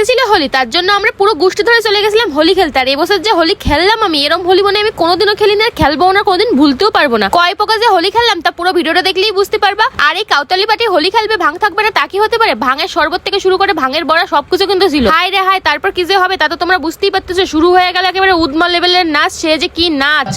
আজকে ছিল হোলি, তার জন্য আমরা পুরো গোষ্ঠী ধরে চলে গেছিলাম হোলি খেলতে। আর এবছর যে হোলি খেললাম আমি, এরম হোলি মনে আমি কোনোদিনও খেলি না আর খেলব না, কোনোদিন ভুলতেও পারব না। কয় প্রকার যে হোলি খেললাম তা পুরো ভিডিওটা দেখলেই বুঝতে পারবা। আর এই কাউতালি পাটি হোলি খেলবে, ভাঙ থাকবে না, তা কি হতে পারে? ভাঙের শরবত থেকে শুরু করে ভাঙের বড়া সবকিছু কিন্তু ছিল। হাই রে হাই তারপর কি যে হবে তা তো তোমরা বুঝতেই পারতেছো, শুরু হয়ে গেল একেবারে উদ্মা লেভেলের নাচ, সে যে কি নাচ।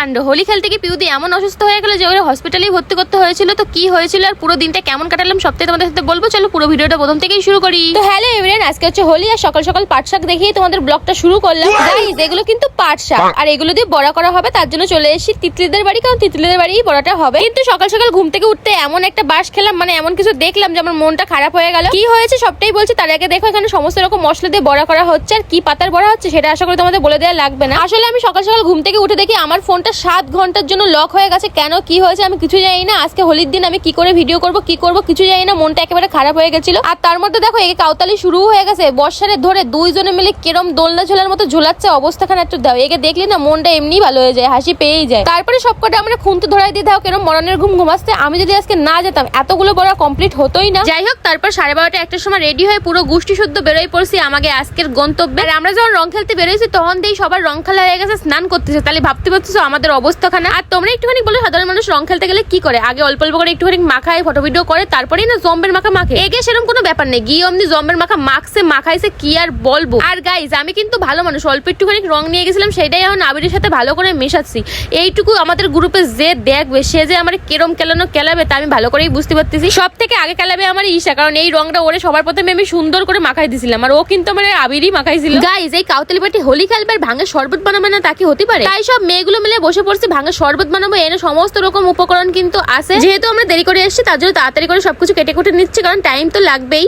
কাণ্ড। হোলি খেলতে গিয়ে পিউদি এমন অসুস্থ হয়ে গেল যে ওরা হসপিটালেই ভর্তি করতে হয়েছিল? তো কি হয়েছিল আর পুরো দিনটা কেমন কাটালাম সবটাই তোমাদের সাথে বলব। চলো পুরো ভিডিওটা প্রথম থেকেই শুরু করি। তো হ্যালো এভরিওয়ান আজকে হচ্ছে হোলি আর সকাল সকাল পাট শাক দেখিয়ে তোমাদের ব্লগটা শুরু করলাম। গাইস এগুলো কিন্তু পাট শাক আর এগুলো দিয়ে বড়া করা হবে তার জন্য চলে এসেছি তিতলিদের বাড়ি কারণ তিতলিদের বাড়িই বড়াটা হবে। কিন্তু সকাল সকাল ঘুম থেকে উঠতে এমন একটা বাস খেলাম মানে এমন কিছু দেখলাম যে আমার মনটা খারাপ হয়ে গেল। কি হয়েছে সবটাই বলছি তার আগে দেখো এখানে সমস্ত রকম মশলা দিয়ে বড়া করা হচ্ছে। আর কি পাতার বড়া হচ্ছে সেটা আশা করি তোমাদের বলে দেওয়া লাগবে না। আসলে আমি সকাল সকাল ঘুম থেকে উঠে দেখি আমার ফোনটা সাত ঘণ্টার জন্য লক হয়ে গেছে। কেন, কি হয়েছে আমি কিছু জানি না। আজকে হোলির দিন আমি কি করে ভিডিও করব, কি করব কিছু জানি না। মনটা একেবারে খারাপ হয়ে গেছিল। আর তার মধ্যে দেখো, একে কাউতালি শুরু হয়ে গেছে। বর্ষারে ধরে দুইজনে মিলে কেরম দোলনা ঝোলার মতো ঝোলাচ্ছে অবস্থাখানে একটু দাও। একে দেখলি না, মনটা এমনি ভালো হয়ে যায়, হাসি পেয়েই যায়। তারপরে সবকটা আমরা খুনতে ধরাই দিয়ে দাও, কেরম মরণের ঘুম ঘুমাচ্ছে। আমি যদি আজকে না যেতাম, এতগুলো বড় কমপ্লিট হতোই না। যাই হোক, তারপর সাড়ে বারোটা একটার সময় রেডি হয়ে পুরো গোষ্ঠী শুদ্ধ বেরোয় পড়ছি আমাকে আজকের গন্তব্যে। আমরা যখন রং খেলতে বেরোইছি তখন দিয়ে সবার রং খেলা হয়ে গেছে, স্নান করতেছে। তাহলে ভাবতে পারছ আমাদের অবস্থাখানা। আর তোমরা একটুখানি বলো সাধারণ মানুষ রং খেলতে গেলে কি করে? আগে অল্প অল্প করে একটুখানি মাখায় ফটো ভিডিও করে তারপরেই না জম্বের মাখা মাখে। এগে সেরকম কোনো ব্যাপার নেই। গিয়ে অমনি জম্বের মাখা মাখছে মাখাইছে কি আর বলব? আর গাইজ আমি কিন্তু ভালো মানুষ অল্প একটুখানি রং নিয়ে গেছিলাম সেটাই এখন আবিরের সাথে ভালো করে মেশাচ্ছি। এইটুকু আমাদের গ্রুপে যে দেখবে সে যে আমার কেরম কেলানো কেলাবে তা আমি ভালো করেই বুঝতে পারতেছি। সব থেকে আগে কেলাবে আমার ঈশা কারণ এই রংটা ওরে সবার প্রথমে আমি সুন্দর করে মাখাই দিছিলাম। আর ও কিন্তু আমার আবিরই মাখাইছিল। গাইজ এই কাউতালি পাটি হোলি খেলবে আর ভাঙের শরবত বানাবে না তা কি হতে পারে? তাই সব মেয়েগুলো মিলে বসে পড়ছি, ভাঙা শরবত বানাবো, এনে সমস্ত রকম উপকরণ কিন্তু আছে। যেহেতু আমরা দেরি করে এসেছি, তার জন্য তাড়াতাড়ি করে সবকিছু কেটে কুটে নিচ্ছি, কারণ টাইম তো লাগবেই।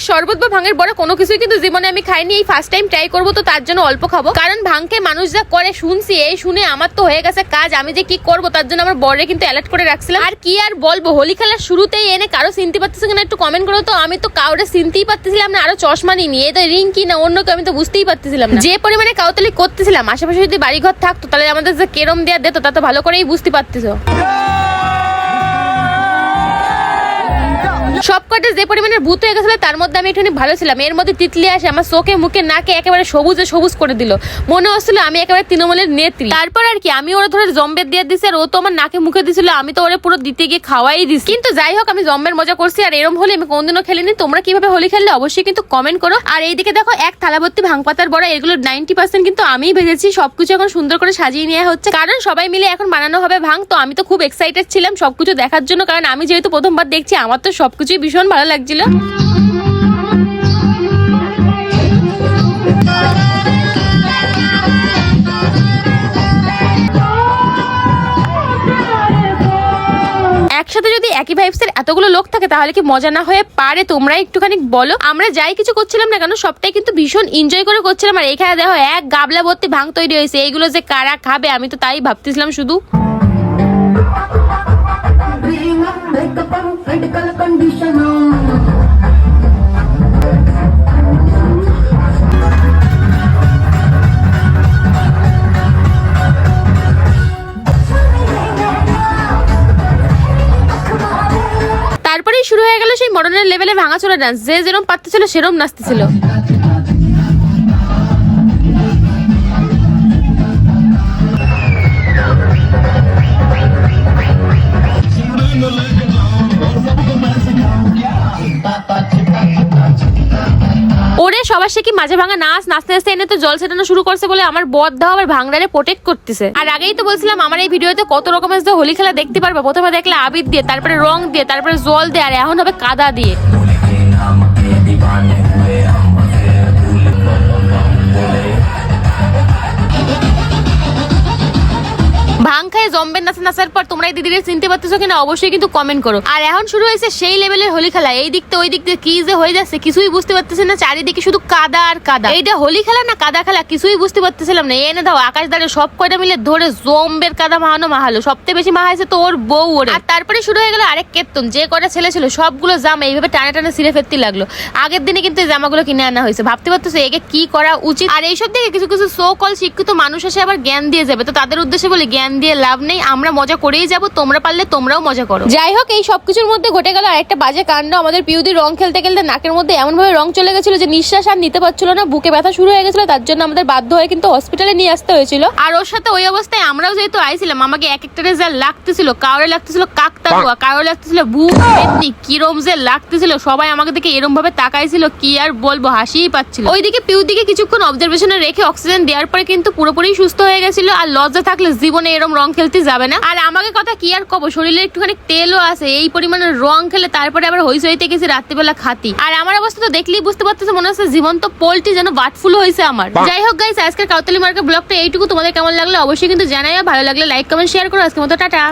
ভাঙের শরবত বা ভাঙের বড় কোনো কিছুই কিন্তু জীবনে আমি খাইনি। এই ফার্স্ট টাইম ট্রাই করব তো তার জন্য অল্প খাব। কারণ ভাঙকে মানুষ যা করে, শুনছি, এই শুনে আমার তো হয়ে গেছে কাজ, আমি যে কি করব তার জন্য আমার বড়ে কিন্তু অ্যালার্ট করে রাখছিলাম। আর কি আর বলব, হোলি খেলার শুরুতেই এনে কারও চিনতে পারতেছে কিনা একটু কমেন্ট করো তো। আমি তো কাউরে চিনতেই পারতেছিলাম না, আরও চশমা নিয়ে তো রিং কি না অন্য কেউ আমি তো বুঝতেই পারতেছিলাম যে পরিমাণে কাউতালি করতেছিলাম, আশেপাশে যদি বাড়িঘর থাকতো, তাহলে আমাদের যে কেরম দেওয়া দিত, তা তো ভালো করেই বুঝতে পারতেছো। সব কটা যে পরিমাণে ভূত হয়ে গেছিল, তার মধ্যে আমি একটুখানি ভালো ছিলাম। এর মধ্যে তিতলি আসে, আমার চোখে, মুখে, নাকে একেবারে সবুজে সবুজ করে দিল। মনে হচ্ছিল আমি একেবারে তৃণমূলের নেত্রী। তারপর আর কি, আমি ওরা ধরে জম্বের দিয়ে দিছি, আর ও তো আমার নাকে, মুখে দিছিল, আমি তো ওরে পুরো দিতে গিয়ে খাওয়াই দিছি। কিন্তু যাই হোক, আমি জম্বের মজা করছি, আর এরম হলে আমি কোনদিনও খেলিনি। তোমরা কীভাবে হোলি খেললে অবশ্যই কিন্তু কমেন্ট করো। আর এইদিকে দেখো, এক থালা ভর্তি ভাঙ পাতার বড়া, এগুলো নাইনটি পার্সেন্ট কিন্তু আমিই ভেজেছি। সবকিছু এখন সুন্দর করে সাজিয়ে নেওয়া হচ্ছে। কারণ সবাই মিলে এখন বানানো হবে ভাঙ, তো আমি তো খুব এক্সাইটেড ছিলাম সবকিছু দেখার জন্য। কারণ আমি যেহেতু প্রথমবার দেখছি, আমার তো সবকিছুই ভীষণ ভালো লাগছিল। একসাথে যদি একই ভাইবস এর এতগুলো লোক থাকে, তাহলে কি মজা না হয়ে পারে? তোমরা একটুখানি বলো। আমরা যাই কিছু করছিলাম না কেন, সবটাই কিন্তু ভীষণ এনজয় করে করছিলাম। আর এখানে দেখো, এক গাবলা ভর্তি ভাঙ তৈরি হয়েছে। এইগুলো যে কারা খাবে, আমি তো তাই ভাবতেছিলাম শুধু। Conditioner. তারপরেই শুরু হয়ে গেল সেই মডার্নের লেভেলে ভাঙাচোরা ডান্স যে যেরকম পারতেছিল সেরকম নাচতেছিল সবার সে কি মাঝে ভাঙা নাচ, নাচতে নাচতে এনে তো জল ছেটানো শুরু করছে বলে আমার বদ দাও আবার ভাঙড়ারে প্রোটেক্ট করতেছে। আর আগেই তো বলছিলাম আমার এই ভিডিওতে কত রকমের যে হোলি খেলা দেখতে পারবে, প্রথমে দেখলে আবির দিয়ে, তারপরে রং দিয়ে, তারপরে জল দিয়ে, আর এখন হবে কাদা দিয়ে। খেয়ে জম্বের নাচা নাচার পর তোমরা এই দিদিদের চিনতে পারতেছো কিনা অবশ্যই কিন্তু কমেন্ট করো। আর এখন শুরু হয়েছে সেই লেভেলের হোলি খেলা। এই দিক ওই দিক কি যে হয়ে যাচ্ছে কিছুই বুঝতে পারতেছে না। চারিদিকে শুধু কাদা আর কাদা। এইটা হোলি খেলা না কাদা খেলা? কিছুই বুঝতে পারতেছিলাম না। এনে দাও, আকাশ দাঁড়ে সব কয়টা মিলে ধরে জম্বের কাদা মাহানো মাহালো। সবচেয়ে বেশি মাহাইছে তো ওর বউ ওরে। আর তারপরে শুরু হয়ে গেল আরেক কেতন যে কটা ছেলে ছিল, সবগুলো জামা এইভাবে টানে টানে ছিঁড়ে ফেলতে লাগল। আগের দিনে কিন্তু এই জামাগুলো কিনে আনা হয়েছে। ভাবতে পারতেছে একে কি করা উচিত? আর এইসব থেকে কিছু কিছু সো কল শিক্ষিত মানুষ এসে আবার জ্ঞান দিয়ে যাবে। তো তাদের উদ্দেশ্যে বলে, জ্ঞান দিয়ে লাভ নেই আমরা মজা করেই যাব তোমরা পারলে তোমরাও মজা করো। যাই হোক এই সবকিছুর মধ্যে ঘটে গেল আরেকটা বাজে কাণ্ড। আমাদের পিউদি রং খেলতে খেলতে নাকের মধ্যে এমন ভাবে রং চলে গেছিল যে নিঃশ্বাস আর নিতে পারছিল না বুকে ব্যথা শুরু হয়ে গেছিল তার জন্য আমাদের বাধ্য হয়ে কিন্তু হসপিটালে নিয়ে আসতে হয়েছিল। আর ওর সাথে ওই অবস্থায় আমরাও যেহেতু আইছিলাম আমাকে এক একটা রেজাল্ট লাগতেছিল কাউরে লাগতেছিল কাকতারুয়া কারও লাগতেছিল ভূ পেতনি কিরম যে লাগতেছিল সবাই আমাকে দেখে এরম ভাবে তাকাইছিল কি আর বলব হাসিই পাচ্ছিল। ওইদিকে পিউদিকে কিছুক্ষণ অবজারভেশনে রেখে অক্সিজেন দেওয়ার পরে কিন্তু পুরোপুরি সুস্থ হয়ে গেছিল আর লজ্জা থাকলে জীবনে এরম রং খেলতে যাবে না। আর আমাকে কথা কি আর কব? শরীরে একটুখানি তেলও আছে এই পরিমাণে রং খেলে তারপরে আবার হইস হইতে গেছি রাত্রিবেলা খাতি। আর আমার অবস্থা তো দেখলেই বুঝতে পারতেছে মনে হচ্ছে জীবন তো পোল্ট্রি যেন বাটফুল হয়েছে আমার। যাই হোক গাইস আজকের কাউতালি মার্কেট ব্লগটা এইটুকু। তোমাদের কেমন লাগল অবশ্যই কিন্তু জানাই ভালো লাগলে লাইক কমেন্ট শেয়ার করো। আজকের মতো টাটা।